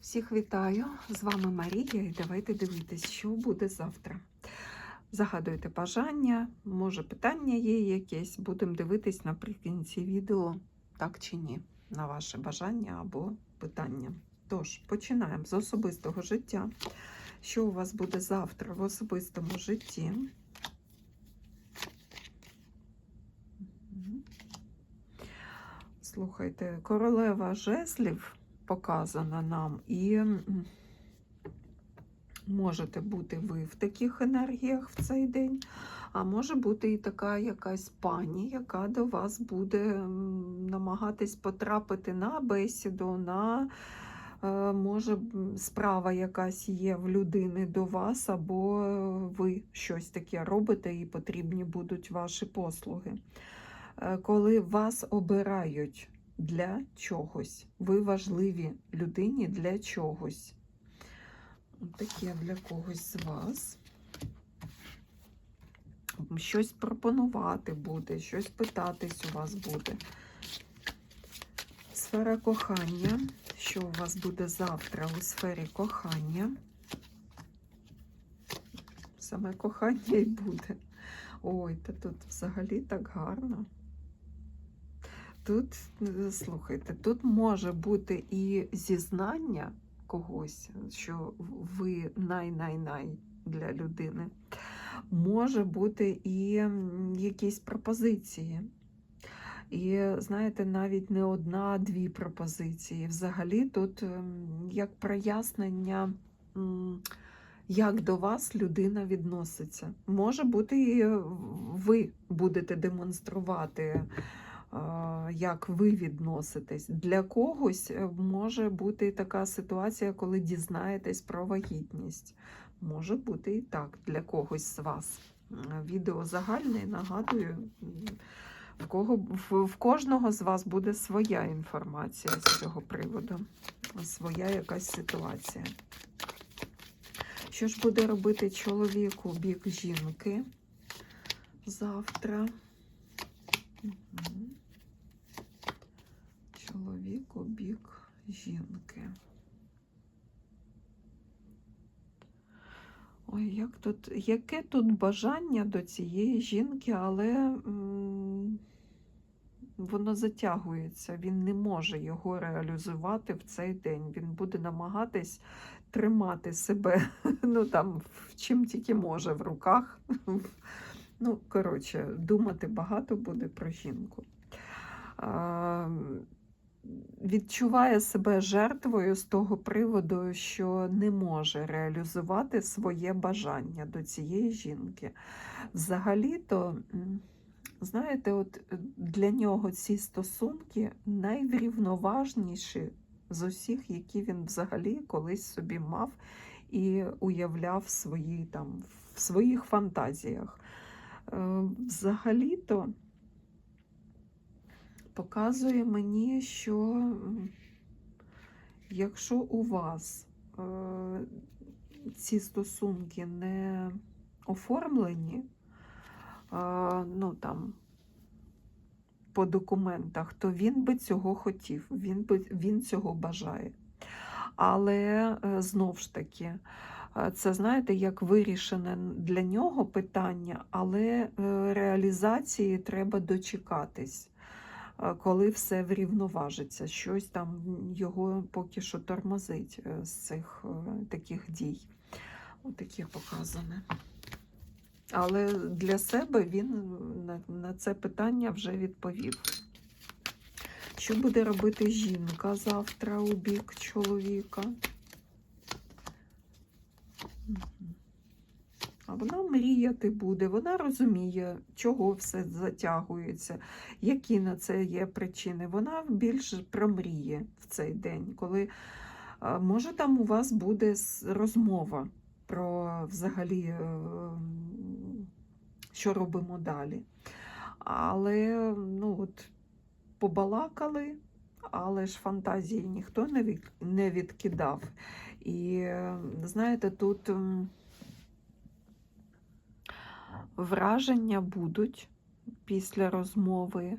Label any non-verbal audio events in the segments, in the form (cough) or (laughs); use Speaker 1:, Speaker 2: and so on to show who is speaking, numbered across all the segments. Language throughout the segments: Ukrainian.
Speaker 1: Всіх вітаю! З вами Марія, і давайте дивитись, що буде завтра. Загадуйте бажання, може питання є якесь. Будемо дивитись наприкінці відео, так чи ні, на ваше бажання або питання. Тож, починаємо з особистого життя. Що у вас буде завтра в особистому житті? Слухайте, королева жезлів показана нам, і можете бути ви в таких енергіях в цей день, а може бути і така якась пані, яка до вас буде намагатись потрапити на бесіду, на е, може справа якась є в людини до вас, або ви щось таке робите і потрібні будуть ваші послуги. Е, Коли вас обирають для чогось. Ви важливі людині для чогось. Таке для когось з вас. Щось пропонувати буде, щось питатись у вас буде. Сфера кохання. Що у вас буде завтра у сфері кохання? Саме кохання і буде. Ой, та тут взагалі так гарно. Тут, е, слухайте, тут може бути і зізнання когось, що ви най-най-най для людини. Може бути і якісь пропозиції. І знаєте, навіть не одна, дві пропозиції. Взагалі тут ем, як прояснення, як до вас людина відноситься. Може бути, і ви будете демонструвати як ви відноситесь. Для когось е, може бути така ситуація, коли дізнаєтесь про вагітність. Може бути і так для когось з вас. Відео загальне, нагадую, в, кого, в, в кожного з вас буде своя інформація з цього приводу, своя якась ситуація. Що ж буде робити чоловік у бік жінки завтра? Мгм. Чоловік у бік жінки. Ой, як тут, яке тут бажання до цієї жінки, але воно затягується, він не може його реалізувати в цей день. Він буде намагатись тримати себе, (laughs) ну там, чим тільки може, в руках. (laughs) Ну, коротше, думати багато буде про жінку. Відчуває себе жертвою з того приводу, що не може реалізувати своє бажання до цієї жінки. Взагалі-то, знаєте, от е, для нього ці стосунки найврівноважніші з усіх, які він взагалі колись собі мав і уявляв свої, там, в своїх фантазіях. Е, Взагалі-то показує мені, що якщо у вас е, ці стосунки не оформлені, е, ну там по документах, то він би цього хотів, він, би, він цього бажає. Але е, знов ж таки, це знаєте, як вирішене для нього питання, але реалізації треба дочекатись коли все врівноважиться. Щось там його поки що тормозить е, з цих е, таких дій. Отаке показане. Але для себе він на, на це питання вже відповів. Що буде робити жінка завтра у бік чоловіка? Мгм. А вона мріяти буде, вона розуміє, чого все затягується, які на це є причини. Вона більш про мріє в цей день, коли може там у вас буде розмова про взагалі, е, що робимо далі. Але ну от побалакали, але ж фантазії ніхто не відкидав. І е, знаєте, тут. Враження будуть після розмови,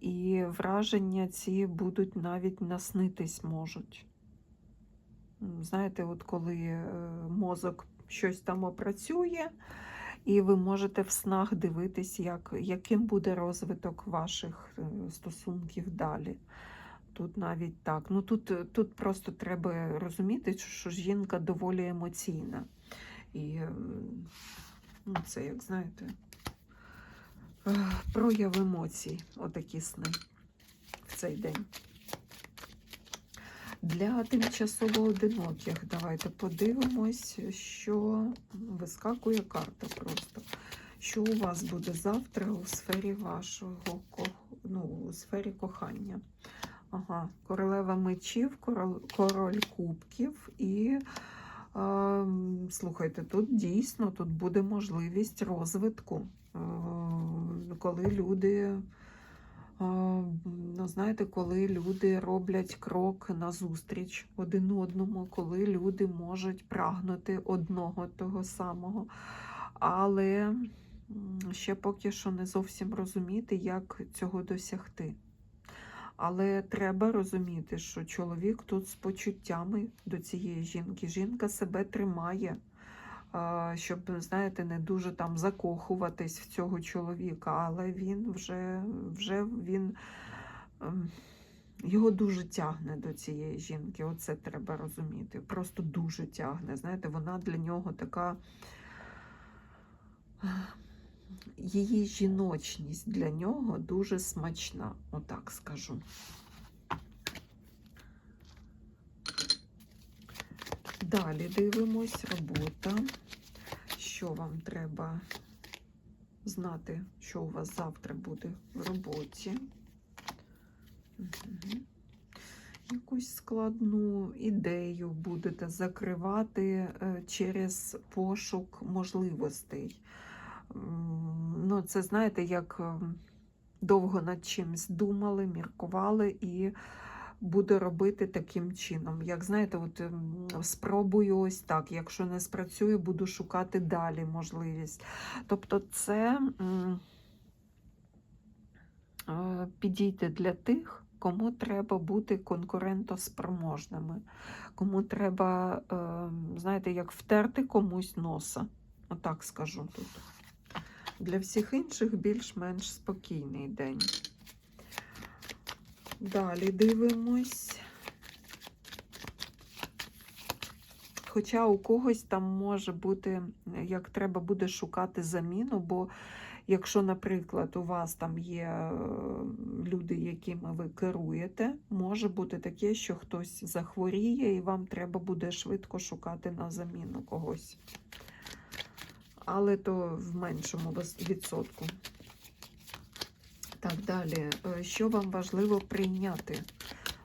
Speaker 1: і враження ці будуть навіть наснитись можуть. знаєте, от коли е, мозок щось там опрацює, і ви можете в снах дивитись, як, яким буде розвиток ваших е, стосунків далі. Тут навіть так. Ну тут, тут просто треба розуміти, що жінка доволі емоційна. І ну, це, як знаєте, е, прояв емоцій, отакі сни в цей день. Для тимчасово одиноких давайте подивимось, що вискакує карта просто. Що у вас буде завтра у сфері вашого ну, у сфері кохання? Ага, королева мечів, король, король кубків і слухайте, тут дійсно тут буде можливість розвитку, коли люди. Ну, знаєте, коли люди роблять крок назустріч один одному, коли люди можуть прагнути одного того самого, але ще поки що не зовсім розуміти, як цього досягти. Але треба розуміти, що чоловік тут з почуттями до цієї жінки. Жінка себе тримає, щоб, знаєте, не дуже там закохуватись в цього чоловіка, але він вже, вже він. ем, Його дуже тягне до цієї жінки, оце треба розуміти. Просто дуже тягне. Знаєте, вона для нього така. Її жіночність для нього дуже смачна, отак скажу. Далі дивимось робота. Що вам треба знати, що у вас завтра буде в роботі? Мгм. Якусь складну ідею будете закривати е, через пошук можливостей. Ну, це знаєте, як ем, довго над чимось думали, міркували і буду робити таким чином. Як знаєте, от ем, спробую ось так. Якщо не спрацює, буду шукати далі можливість. Тобто, це е, підійде для тих, кому треба бути конкурентоспроможними, кому треба, е, знаєте, як втерти комусь носа. Отак скажу тут. Для всіх інших більш-менш спокійний день. Далі дивимось. Хоча у когось там може бути, як треба буде шукати заміну, бо якщо, наприклад, у вас там є е, люди, якими ви керуєте, може бути таке, що хтось захворіє, і вам треба буде швидко шукати на заміну когось. Але то в меншому відсотку. Так, далі. Е, Що вам важливо прийняти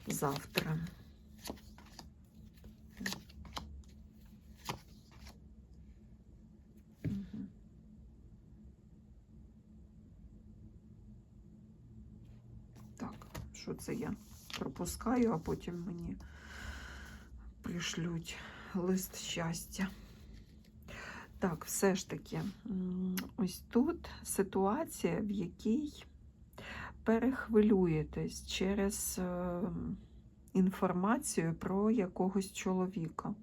Speaker 1: завтра? Так, що це я пропускаю, а потім мені пришлють лист щастя. Так, все ж таки, ось тут ситуація, в якій перехвилюєтесь через е, інформацію про якогось чоловіка.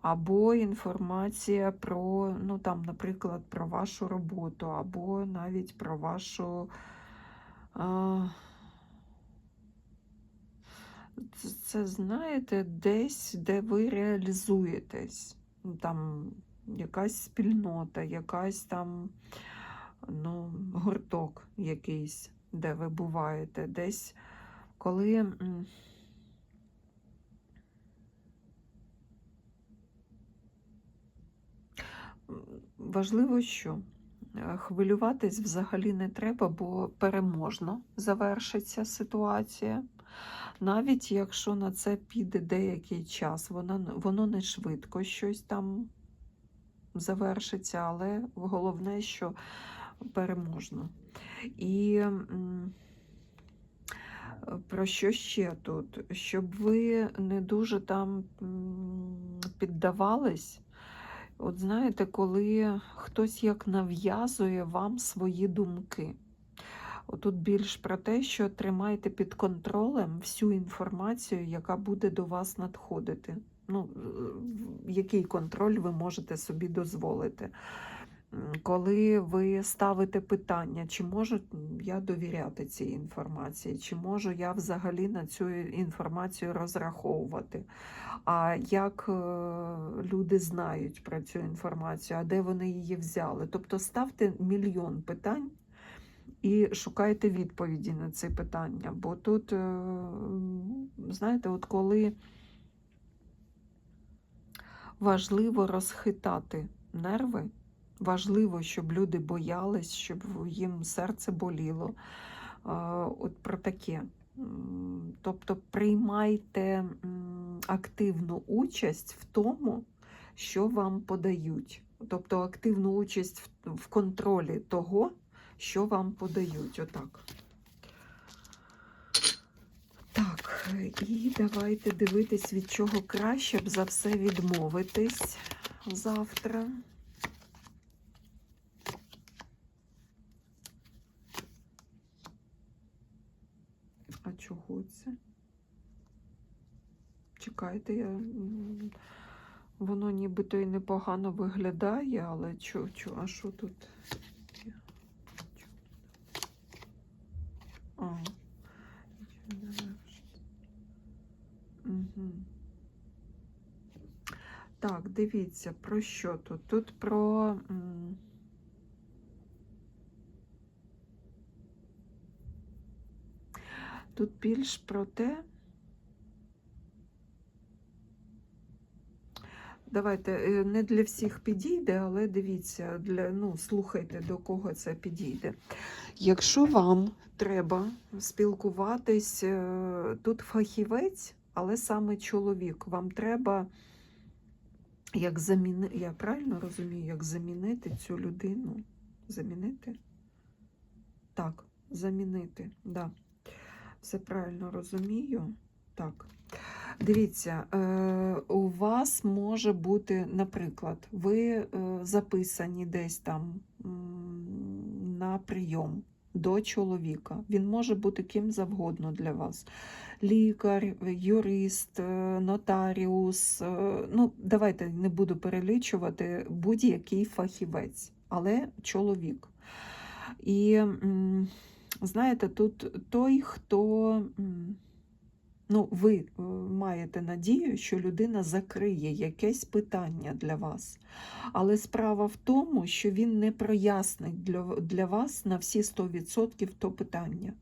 Speaker 1: Або інформація про, ну там, наприклад, про вашу роботу, або навіть про вашу. А, це, знаєте, десь, де ви реалізуєтесь. Там якась спільнота, якась там ну, гурток якийсь, де ви буваєте, десь коли. Важливо, що е, хвилюватись взагалі не треба, бо переможно завершиться ситуація. Навіть якщо на це піде деякий час, воно, воно не швидко щось там завершиться, але головне, що переможно. І про що ще тут? Щоб ви не дуже там піддавались. От знаєте, коли хтось як нав'язує вам свої думки. Тут більш про те, що тримайте під контролем всю інформацію, яка буде до вас надходити. Ну, який контроль ви можете собі дозволити. Коли ви ставите питання, чи можу я довіряти цій інформації, чи можу я взагалі на цю інформацію розраховувати, а як е, люди знають про цю інформацію, а де вони її взяли. Тобто ставте мільйон питань і шукайте відповіді на ці питання. Бо тут, е, знаєте, от коли важливо розхитати нерви, важливо, щоб люди боялись, щоб їм серце боліло. От про таке. Тобто приймайте активну участь в тому, що вам подають. Тобто активну участь в контролі того, що вам подають. Отак. Так, і давайте дивитись, від чого краще б за все відмовитись завтра. А чого це? Чекайте, я... воно нібито і непогано виглядає, але чо, чо, а що тут? є? Чо? А, нічого не вирішить. Угу. Так, дивіться, про що тут? Тут про. Тут більш про те. Давайте е, не для всіх підійде, але дивіться, для, ну, слухайте, до кого це підійде. Якщо вам треба спілкуватись, е, тут фахівець, але саме чоловік, вам треба, як заміни... я правильно розумію, як замінити цю людину? Замінити? Так, замінити, да. Все правильно розумію. Так. Дивіться, е, у вас може бути, наприклад, ви е, записані десь там на прийом до чоловіка. Він може бути ким завгодно для вас. Лікар, юрист, е, нотаріус. е, Ну, давайте не буду перелічувати будь-який фахівець, але чоловік. І знаєте, тут той, хто. Ну, ви е, маєте надію, що людина закриє якесь питання для вас. Але справа в тому, що він не прояснить для, для вас на всі 100% то питання.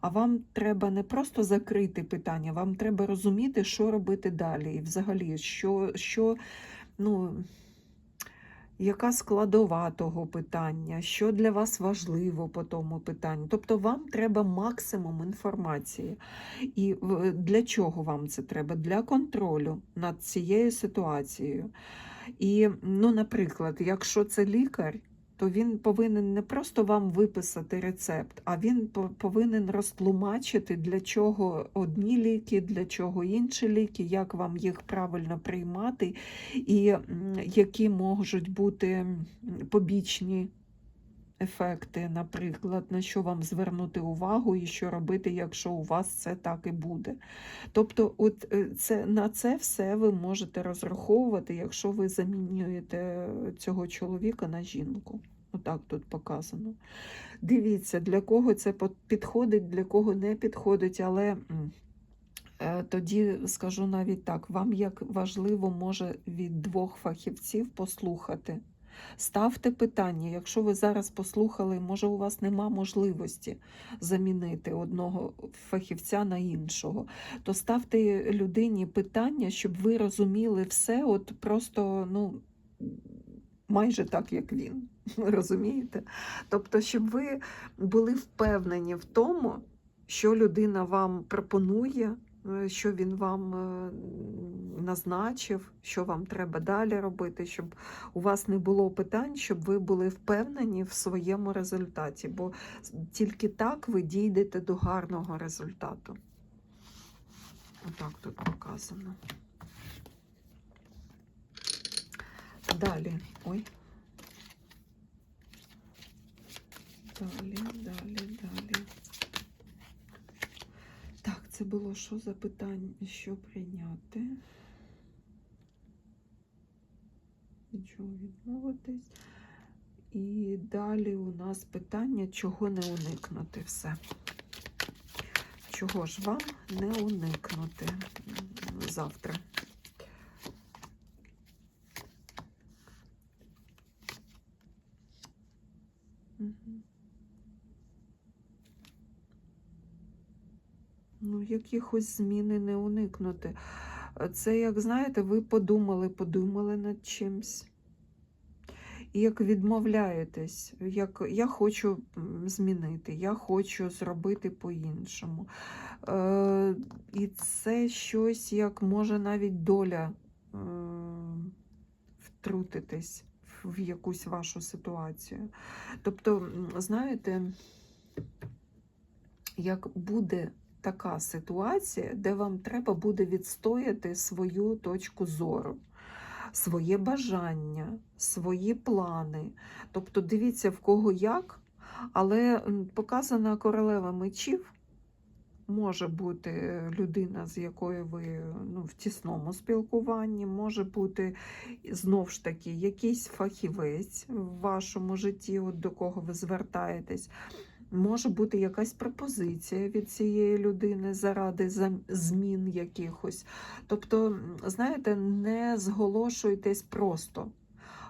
Speaker 1: А вам треба не просто закрити питання, вам треба розуміти, що робити далі. І взагалі, що, що ну, яка складова того питання, що для вас важливо по тому питанню. Тобто вам треба максимум інформації. І для чого вам це треба? Для контролю над цією ситуацією. І, ну, наприклад, якщо це лікар, то він повинен не просто вам виписати рецепт, а він по- повинен розтлумачити, для чого одні ліки, для чого інші ліки, як вам їх правильно приймати, і які можуть бути побічні ефекти, наприклад, на що вам звернути увагу і що робити, якщо у вас це так і буде. Тобто, от е, це, на це все ви можете розраховувати, якщо ви замінюєте цього чоловіка на жінку. Отак тут показано. Дивіться, для кого це підходить, для кого не підходить, але е, тоді скажу навіть так: вам як важливо може від двох фахівців послухати. Ставте питання, якщо ви зараз послухали, може у вас нема можливості замінити одного фахівця на іншого, то ставте людині питання, щоб ви розуміли все, от просто ну, майже так, як він. (laughs) Розумієте? Тобто, щоб ви були впевнені в тому, що людина вам пропонує, що він вам е, назначив, що вам треба далі робити, щоб у вас не було питань, щоб ви були впевнені в своєму результаті, бо тільки так ви дійдете до гарного результату. Отак тут показано. Далі. Ой. Далі, далі. Це було що за питання, що прийняти? Від чого відмовитись? І далі у нас питання, чого не уникнути все. Чого ж вам не уникнути завтра? Якихось зміни не уникнути. Це, як знаєте, ви подумали, подумали над чимсь. І як відмовляєтесь, як я хочу змінити, я хочу зробити по-іншому. Е, і це щось, як може навіть доля е, втрутитись в якусь вашу ситуацію. Тобто, знаєте, як буде така ситуація, де вам треба буде відстояти свою точку зору, своє бажання, свої плани. Тобто, дивіться, в кого як, але показана королева мечів. Може бути людина, з якою ви ну, в тісному спілкуванні, може бути знов ж таки якийсь фахівець в вашому житті, от до кого ви звертаєтесь. Може бути якась пропозиція від цієї людини заради змін якихось. Тобто, знаєте, не зголошуйтесь просто.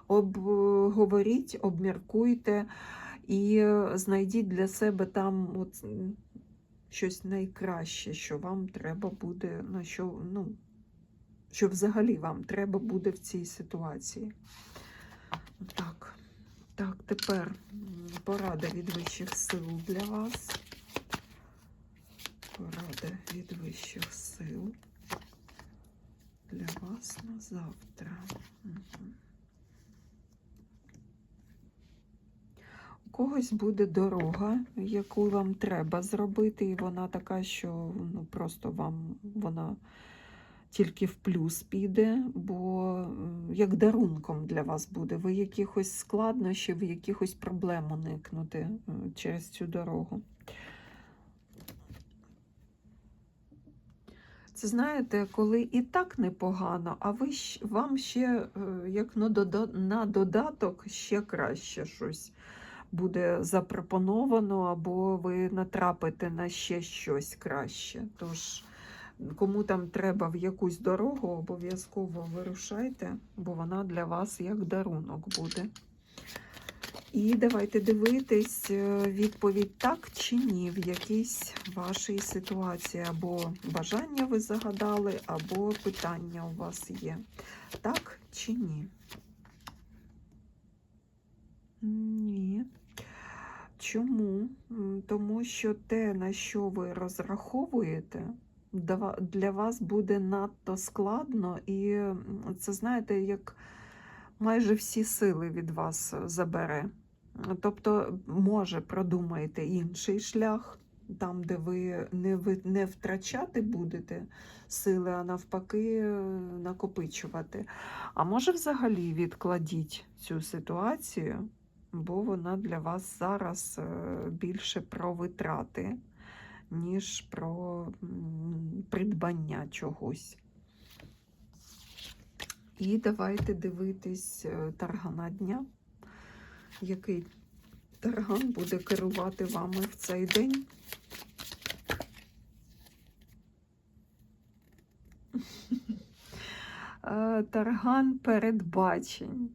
Speaker 1: Обговоріть, обміркуйте і е, знайдіть для себе там от, щось найкраще, що вам треба буде, на що, ну, що взагалі вам треба буде в цій ситуації. Так. Так, тепер порада від вищих сил для вас. Порада від вищих сил для вас на завтра. У когось буде дорога, яку вам треба зробити, і вона така, що ну, просто вам вона тільки в плюс піде, бо як дарунком для вас буде. Ви якихось складнощів, якихось проблем уникнути е, через цю дорогу. Це знаєте, коли і так непогано, а ви вам ще е, як на додаток ще краще щось буде запропоновано, або ви натрапите на ще щось краще. Тож, кому там треба в якусь дорогу, обов'язково вирушайте, бо вона для вас як дарунок буде. І давайте дивитись е, відповідь так чи ні в якійсь вашій ситуації. Або бажання ви загадали, або питання у вас є. Так чи ні? Ні. Чому? Тому що те, на що ви розраховуєте, для вас буде надто складно, і це, знаєте, як майже всі сили від вас забере. Тобто, може, продумаєте інший шлях, там, де ви не, не втрачати будете сили, а навпаки, накопичувати. А може, взагалі відкладіть цю ситуацію, бо вона для вас зараз е, більше про витрати, ніж про придбання чогось. І давайте дивитись е, таргана дня. Який тарган буде керувати вами в цей день? (laughs) Е, Тарган передбачень.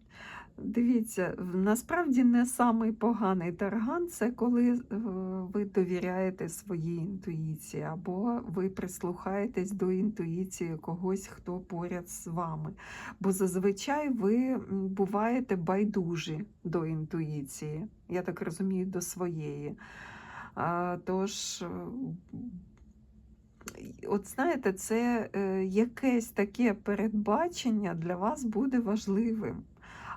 Speaker 1: Дивіться, насправді не самий поганий тарган це коли е, ви довіряєте своїй інтуїції, або ви прислухаєтесь до інтуїції когось, хто поряд з вами. Бо зазвичай ви буваєте байдужі до інтуїції, я так розумію, до своєї. Тож, е, от знаєте, це е, якесь таке передбачення для вас буде важливим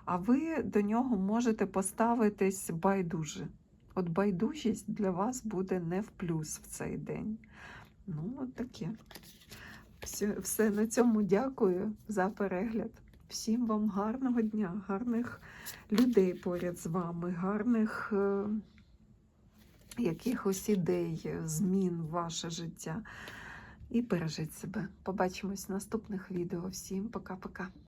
Speaker 1: а ви до нього можете поставитись байдуже. От байдужість для вас буде не в плюс в цей день. Ну, от таке. Все, все на цьому дякую за перегляд. Всім вам гарного дня, гарних людей поряд з вами, гарних е, якихось ідей, змін в ваше життя. і бережіть себе. Побачимось в наступних відео. Всім пока-пока.